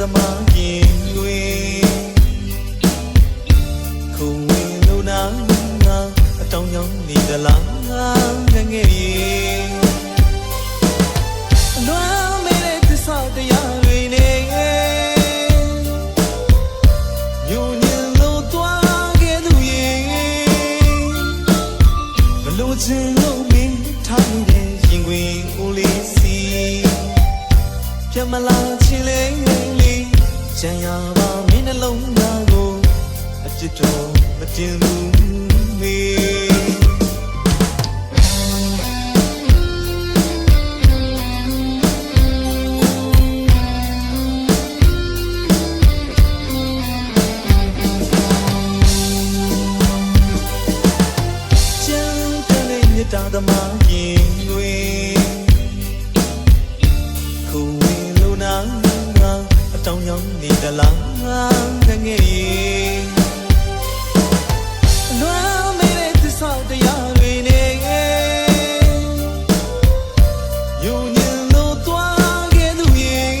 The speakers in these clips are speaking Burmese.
သမားရင်လွေခုံဝင်လို့နာငါအတောင်ကြောင်နေသလားငငယ်ရေအလွမ်းမဲတဲ့သစ္စာတရားတွေနဲ့ညုံညင်လို့သွားခဲ့သူရေမလို့ခြင်းလို့မင်းထားမိတဲ့ရင်ခွင်ဦးလေးစီပြမလာခြင်းလေး ကြံရပါမင်းနှလုံးသားကိုအချစ်တော်မတင်ဘူး င်ရောင်နေသလားငငယ်ရင်လွမ်းမေတဲ့သစ္စာတရားတွေနဲ့ယုံညင်လို့သွားခဲ့သူရဲ့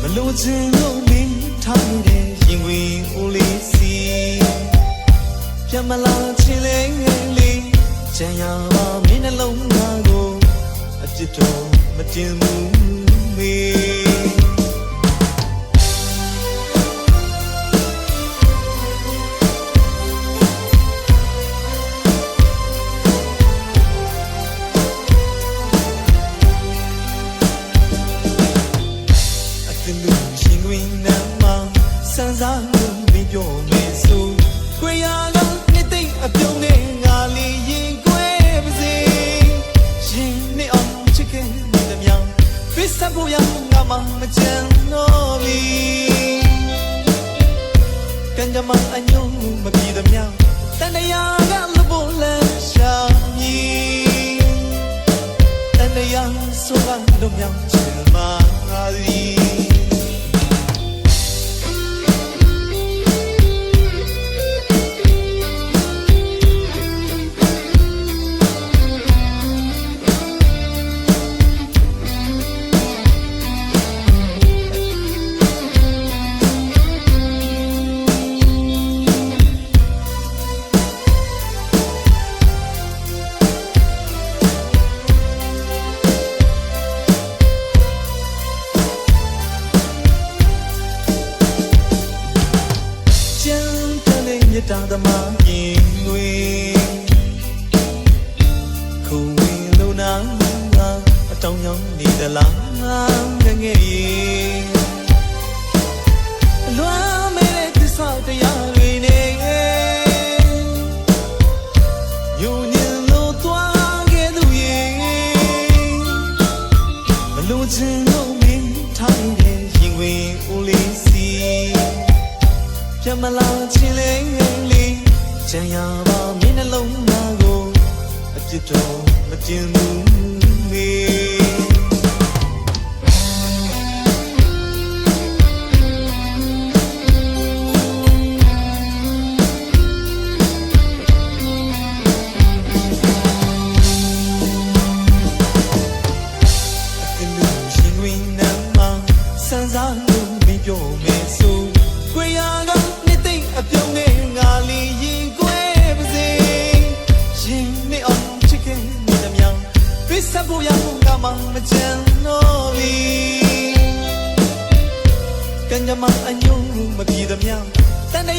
မလို့ခြင်းလို့မင်းထားတဲ့ရင်ဝင်ဦးလေးစီပြတ်မလာချင်လေလေးကြံရပါမင်းနှလုံးသားကိုအချစ်တော်မတင်ဘူးမေ ရှင်ဝင်နမ်းမစမ်းစားလို့မပြောမေဆိုခွေရကနှစ်သိမ့်အပြုံးနဲ့ငါလေးရင်ကွဲပါစေရှင်နဲ့အောင်ချစ်ခင်နေတယ်မြောင်ဖစ်စပ်ဖို့ရငါမှမကြမ်းတော့ပြီကန်ကြမအညုံမပြေသည်မြောင်တန်တရာကလဖို့လဲရှာမည်တန်တရားဆိုကလုံးမြောင်ချင်မာသည် တ်တာသမားရင်တွေခုဝင်လို့နာငါအတောင်ရောင်နေသလားငငယ်ရ ပြတ်မလာချင်လေလေးကြံရပါမင်းနှလုံးသားကိုအပြစ်တော်မတင်ဘူးမေအတင်လူရှင်ဝင်နမ်းမစမ်းစားလို့မပြောမေ ဖို့ရငါမှမကြမ်းတော့ပြီကန်ကြမအညုံမပြေသည်မြောင်တန်